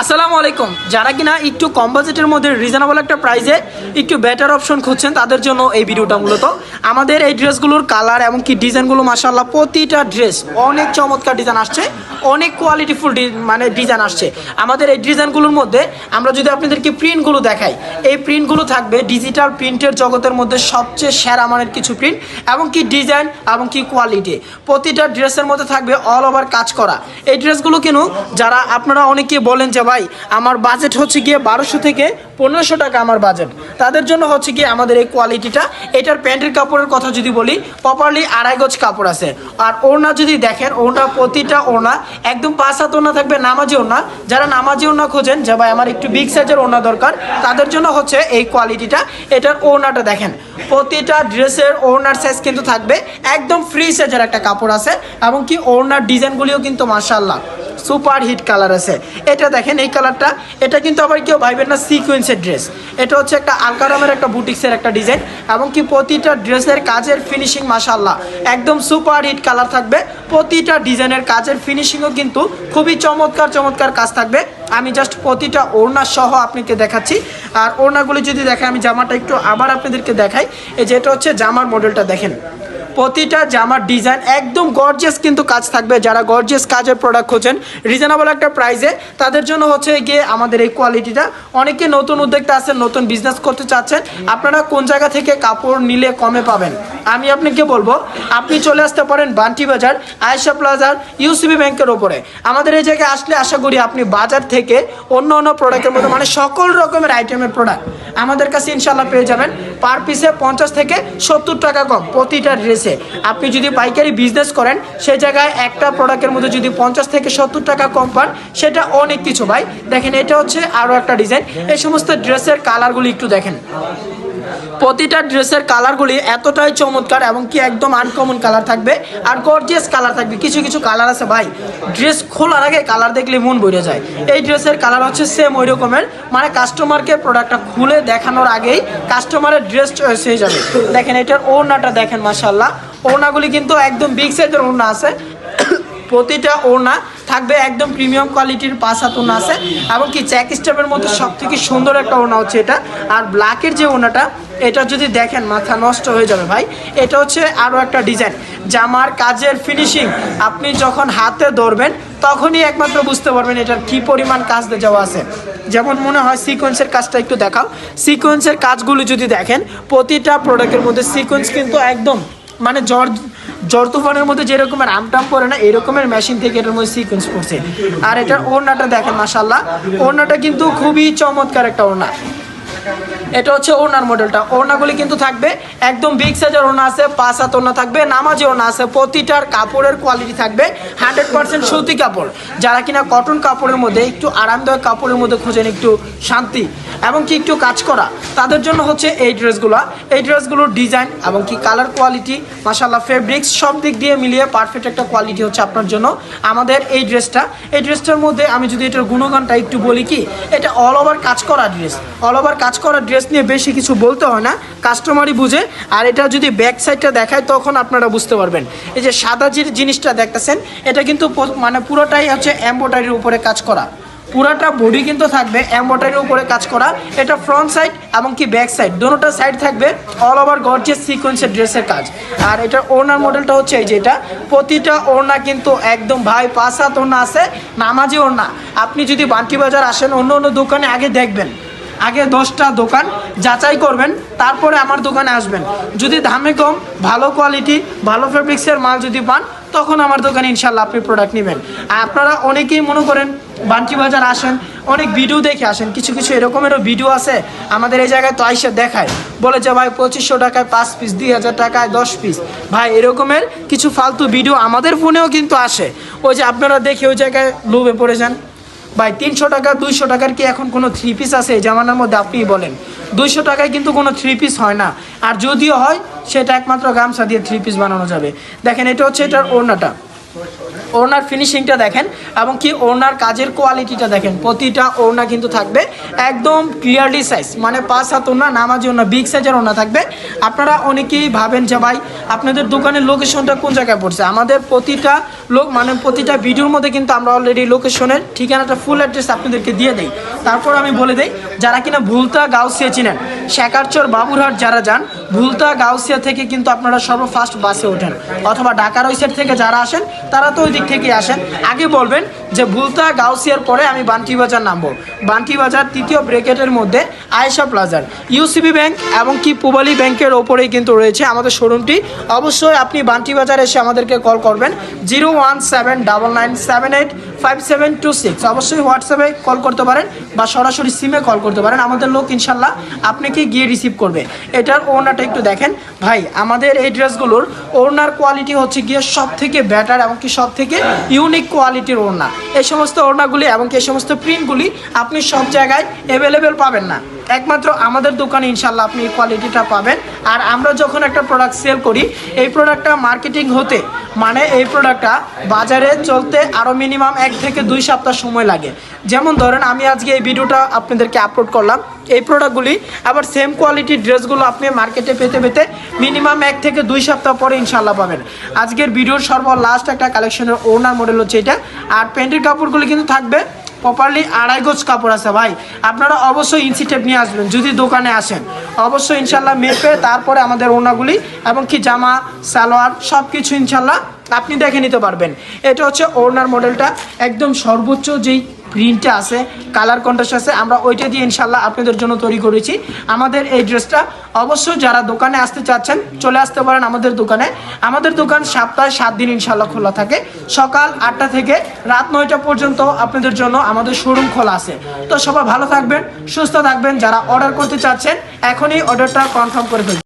আসসালামু আলাইকুম। যারা কিনা একটু কম বাজেটের মধ্যে রিজনেবল একটা প্রাইসে একটু বেটার অপশন খুঁজছেন, তাদের জন্য এই ভিডিওটা মূলত। আমাদের এই ড্রেসগুলোর কালার এবং কি ডিজাইনগুলো মাসাল্লাহ প্রতিটা ড্রেস অনেক চমৎকার ডিজাইন আসছে, অনেক কোয়ালিটিফুল মানে ডিজাইন আসছে। আমাদের এই ডিজাইনগুলোর মধ্যে আমরা যদি আপনাদেরকে প্রিন্টগুলো দেখাই, এই প্রিন্টগুলো থাকবে ডিজিটাল প্রিন্টের জগতের মধ্যে সবচেয়ে সেরা মানের কিছু প্রিন্ট এবং কি ডিজাইন এবং কি কোয়ালিটি প্রতিটা ড্রেসের মধ্যে থাকবে অল ওভার কাজ করা। এই ড্রেসগুলো কেন, যারা আপনারা অনেকে বলেন যে ভাই, আমার বাজেট হচ্ছে গিয়ে বারোশো থেকে পনেরোশো টাকা আমার বাজেট তাদের জন্য হচ্ছে গিয়ে আমাদের এই কোয়ালিটিটা এটার প্যান্টের কাপড়ের কথা যদি বলি প্রপারলি আড়াই গজ কাপড় আছে। আর ওড়না যদি দেখেন, ওড়না প্রতিটা ওড়না, একদম পাঁচ হাত ওড়না থাকবে, নামাজি ওড়না। যারা নামাজি ওড়না খোঁজেন, যে ভাই আমার একটু বিগ সাইজের ওড়না দরকার, তাদের জন্য হচ্ছে এই কোয়ালিটিটা এটার ওড়নাটা দেখেন, প্রতিটা ড্রেসের ওড়নার সাইজ কিন্তু থাকবে, একদম ফ্রি সাইজের একটা কাপড় আছে, এবং কি ওড়নার ডিজাইনগুলিও কিন্তু মার্শাল্লাহ সুপার হিট কালার আছে। এটা দেখেন, এই কালারটা, এটা কিন্তু আবার কেউ ভাইবেন না সিকোয়েন্সের ড্রেস এটা হচ্ছে একটা আলকারামের একটা বুটিক্সের একটা ডিজাইন এবং কি প্রতিটা ড্রেসের কাজের ফিনিশিং মাসাল্লাহ একদম সুপার হিট কালার থাকবে। প্রতিটা ডিজাইনের কাজের ফিনিশিংও কিন্তু খুবই চমৎকার চমৎকার কাজ থাকবে। আমি জাস্ট প্রতিটা ওড়না সহ আপনাকে দেখাচ্ছি। আর ওড়নাগুলি যদি দেখে আমি জামাটা একটু আবার আপনাদেরকে দেখাই। এই যে এটা হচ্ছে জামার মডেলটা দেখেন। প্রতিটা জামার ডিজাইন একদম গর্জিয়াস কিন্তু কাজ থাকবে। যারা গর্জিয়াস কাজের প্রোডাক্ট খোঁজেন রিজনেবল একটা প্রাইসে তাদের জন্য হচ্ছে গিয়ে আমাদের এই কোয়ালিটিটা অনেকে নতুন উদ্যোক্তা আছেন, নতুন বিজনেস করতে চাচ্ছেন। আপনারা কোন জায়গা থেকে কাপড় নিলে কমে পাবেন? আমি আপনাকে বলব, আপনি চলে আসতে পারেন বান্টি বাজার, আয়েশা প্লাজার ইউসিবি ব্যাংকের ওপরে। আমাদের এই জায়গায় আসলে আশা করি আপনি বাজার থেকে অন্য অন্য প্রোডাক্টের মধ্যে মানে সকল রকমের আইটেমের প্রোডাক্ট আমাদের কাছে ইনশাল্লাহ পেয়ে যাবেন। পার পিসে পঞ্চাশ থেকে সত্তর টাকা কম, প্রতিটা ড্রেসে আপনি যদি পাইকারি বিজনেস করেন সেই জায়গায় একটা প্রোডাক্টের মধ্যে যদি পঞ্চাশ থেকে সত্তর টাকা কম পান, সেটা অনেক কিছু ভাই। দেখেন, এটা হচ্ছে আরও একটা ডিজাইন এই সমস্ত ড্রেসের কালারগুলি একটু দেখেন। প্রতিটা ড্রেসের কালারগুলি এতটাই চমৎকার এবং কি একদম আনকমন কালার থাকবে আর গর্জিয়াস কালার থাকবে। কিছু কিছু কালার আছে ভাই। ড্রেস খোলার আগে কালার দেখলে মন বইরে যায়। এই ড্রেসের কালার হচ্ছে সেম ওই রকমের মানে কাস্টমারকে প্রোডাক্টটা খুলে দেখানোর আগেই কাস্টমারের ড্রেস চয়েস হয়ে যাবে। দেখেন এটার ওড়নাটা দেখেন মাসাল্লাহ ওড়নাগুলি কিন্তু একদম বিগ সাইজের ওড়না আছে। প্রতিটা ওড়না থাকবে একদম প্রিমিয়াম কোয়ালিটির পাঁচ হাত ওড়না আছে। এবং কি চ্যাক স্টেপের মধ্যে সব থেকে সুন্দর একটা ওড়না হচ্ছে এটা। আর ব্ল্যাকের যে ওড়নাটা এটা যদি দেখেন, মাথা নষ্ট হয়ে যাবে ভাই। এটা হচ্ছে আরও একটা ডিজাইন। জামার কাজের ফিনিশিং আপনি যখন হাতে ধরবেন, তখনই একমাত্র বুঝতে পারবেন এটার কি পরিমাণ কাজ যাওয়া আছে। যেমন মনে হয় সিকোয়েন্সের কাজটা একটু দেখাও। সিকোয়েন্সের কাজগুলো যদি দেখেন, প্রতিটা প্রোডাক্টের মধ্যে সিকোয়েন্স কিন্তু একদম মানে জ্বর জ্বর তুফানের মধ্যে যেরকমের আমটাম পরে না, এরকমের মেশিন থেকে এটার মধ্যে সিকোয়েন্স পড়ছে। আর এটার ওড়নাটা দেখেন মাসাল্লাহ ওড়নাটা কিন্তু খুবই চমৎকার একটা ওড়না। এটা হচ্ছে ওনার মডেলটা। ওড়নাগুলি কিন্তু থাকবে একদম বিগ সাইজের ওড়না আছে, পাঁচ হাত ওনা থাকবে, নামাজি ওনা আছে, প্রতিটার কাপড়ের কোয়ালিটি থাকবে হান্ড্রেড পার্সেন্ট সুতি কাপড়। যারা কিনা কটন কাপড়ের মধ্যে একটু আরামদায়ক কাপড়ের মধ্যে খুঁজেন একটু শান্তি। এবং কি একটু কাজ করা, তাদের জন্য হচ্ছে এই ড্রেসগুলো। এই ড্রেসগুলোর ডিজাইন এবং কি কালার কোয়ালিটি মাসাল্লাহ ফেব্রিক্স, সব দিক দিয়ে মিলিয়ে পারফেক্ট একটা কোয়ালিটি হচ্ছে আপনার জন্য আমাদের এই ড্রেসটা। এই ড্রেসটার মধ্যে আমি যদি এটার গুণগানটা একটু বলি কি, এটা অল ওভার কাজ করা ড্রেস। অল ওভার কাজ করা ড্রেস নিয়ে বেশি কিছু বলতে হয় না কাস্টমারই বুঝে। আর এটা যদি ব্যাক সাইডটা দেখায়, তখন আপনারা বুঝতে পারবেন। এই যে সাদা যে জিনিসটা দেখতেছেন, এটা কিন্তু মানে পুরোটাই হচ্ছে এম্ব্রয়ডারির উপরে কাজ করা। পুরাটা বডি কিন্তু থাকবে এম্ব্রয়ডারির উপরে কাজ করা। এটা ফ্রন্ট সাইড এবং কি ব্যাক সাইড দুটোটা সাইড থাকবে অল ওভার গর্জিয়াস সিকোয়েন্সের ড্রেসের কাজ। আর এটা ওড়নার মডেলটা হচ্ছে এই যে এটা। প্রতিটা ওড়না কিন্তু একদম ভাই, পাঁচ হাত ওড়না আছে, নামাজি ওড়না। আপনি যদি বান্টি বাজার আসেন, অন্য অন্য দোকানে আগে দেখবেন। আগে দশটা দোকান যাচাই করবেন, তারপরে আমার দোকানে আসবেন। যদি দামে কম, ভালো কোয়ালিটি ভালো ফেব্রিক্সের মাল যদি পান, তখন আমার দোকানে ইনশাল্লাহ আপনি প্রোডাক্ট নেবেন। আপনারা অনেকেই মনে করেন বান্টি বাজার আসেন, অনেক ভিডিও দেখে আসেন, কিছু কিছু এরকমেরও ভিডিও আছে। আমাদের এই জায়গায় তো আইসে দেখায়। বলে যে, ভাই, পঁচিশশো টাকায় পাঁচ পিস দুই হাজার টাকায় দশ পিস ভাই, এরকমের কিছু ফালতু ভিডিও আমাদের ফোনেও কিন্তু আসে। ওই যে আপনারা দেখে ওই জায়গায় লোভে পড়ে যান। ভাই, তিনশো টাকা, দুইশো টাকার কি এখন কোনো থ্রি পিস আছে? এই জামানার মধ্যে আপনিই বলেন। দুইশো টাকায় কিন্তু কোনো থ্রি পিস হয় না। আর যদিও হয়, সেটা একমাত্র গামছা দিয়ে থ্রি পিস বানানো যাবে। দেখেন, এটা হচ্ছে এটার ওড়নাটা। ওড়নার ফিনিশিংটা দেখেন এবং কি ওড়নার কাজের কোয়ালিটিটা দেখেন। প্রতিটা ওড়না কিন্তু থাকবে একদম ক্লিয়ারলি সাইজ মানে পাঁচ হাত ওড়না, নামাজি ওড়না বিগ সাইজের ওড়না থাকবে। আপনারা অনেকেই ভাবেন যে ভাই, আপনাদের দোকানের লোকেশনটা কোন জায়গায় পড়ছে? আমাদের প্রতিটা লোক মানে প্রতিটা ভিডিওর মধ্যে কিন্তু আমরা অলরেডি লোকেশনের ঠিকানাটা ফুল অ্যাড্রেস আপনাদেরকে দিয়ে দেই। তারপর আমি বলে দেই, যারা কিনা ভুলতা গাউসিয়া চিনেন, শেখারচর বাবুরহাট যারা যান, ভুলতা গাউসিয়া থেকে কিন্তু আপনারা সর্বফার্স্ট বাসে ওঠেন। অথবা ঢাকার ওই সাইড থেকে যারা আসেন, তারা তো ওই দিক থেকে আসেন। আগে বলবেন যে ভুলতা গাউসিয়ার পরে আমি বান্টি বাজার নামবো। বান্টি বাজার তৃতীয় ব্রেকেটের মধ্যে আয়েশা প্লাজার। ইউসিবি ব্যাংক এবং কি পুবালি ব্যাংকের ওপরেই কিন্তু রয়েছে আমাদের শোরুমটি। অবশ্যই আপনি বান্টি বাজার এসে আমাদেরকে কল করবেন। Zero one seven double nine seven eight five seven two six. অবশ্যই হোয়াটসঅ্যাপে কল করতে পারেন বা সরাসরি সিমে কল করতে পারেন। আমাদের লোক ইনশাল্লাহ আপনাকে গিয়ে রিসিভ করবে। এটার ওড়নাটা একটু দেখেন। ভাই, আমাদের এই ড্রেসগুলোর ওড়নার কোয়ালিটি হচ্ছে গিয়ে সব থেকে বেটার এমনকি সব থেকে ইউনিক কোয়ালিটির ওড়না এই সমস্ত ওড়নাগুলি এবং এই সমস্ত প্রিন্টগুলি আপনি সব জায়গায় অ্যাভেলেবেল পাবেন না। একমাত্র আমাদের দোকানে ইনশাল্লাহ আপনি এই কোয়ালিটিটা পাবেন। আর আমরা যখন একটা প্রোডাক্ট সেল করি, এই প্রোডাক্টটা মার্কেটিং হতে মানে এই প্রোডাক্টটা বাজারে চলতে আরও মিনিমাম এক থেকে দুই সপ্তাহ সময় লাগে। যেমন ধরেন আমি আজকে এই ভিডিওটা আপনাদেরকে আপলোড করলাম। এই প্রোডাক্টগুলি আবার সেম কোয়ালিটির ড্রেসগুলো আপনি মার্কেটে পেতে পেতে মিনিমাম এক থেকে দুই সপ্তাহ পরে ইনশাল্লাহ পাবেন। আজকের ভিডিওর সর্ব লাস্ট একটা কালেকশনের ওনার মডেল হচ্ছে এটা। আর প্যান্টের কাপড়গুলি কিন্তু থাকবে প্রপারলি আড়াই গোজ কাপড় আছে ভাই। আপনারা অবশ্যই ইঞ্চি টেপ নিয়ে আসবেন, যদি দোকানে আসেন। অবশ্যই ইনশাল্লাহ মেপে তারপরে আমাদের ওনাগুলি এবং কি জামা, সালোয়ার সব কিছু ইনশাল্লাহ আপনি দেখে নিতে পারবেন। এটা হচ্ছে ওনার মডেলটা একদম সর্বোচ্চ যেই প্রিন্টটা আছে কালার কন্ট্রাস্ট আছে, আমরা ওইটা দিয়ে ইনশাল্লাহ আপনাদের জন্য তৈরি করেছি। আমাদের এই ড্রেসটা অবশ্যই যারা দোকানে আসতে চাচ্ছেন, চলে আসতে পারেন আমাদের দোকানে। আমাদের দোকান সপ্তাহে সাত দিন ইনশাল্লাহ খোলা থাকে। সকাল আটটা থেকে রাত নয়টা পর্যন্ত আপনাদের জন্য আমাদের শোরুম খোলা আছে। তো সবাই ভালো থাকবেন, সুস্থ থাকবেন, যারা অর্ডার করতে চাচ্ছেন, এখনই অর্ডারটা কনফার্ম করে ফেলবেন।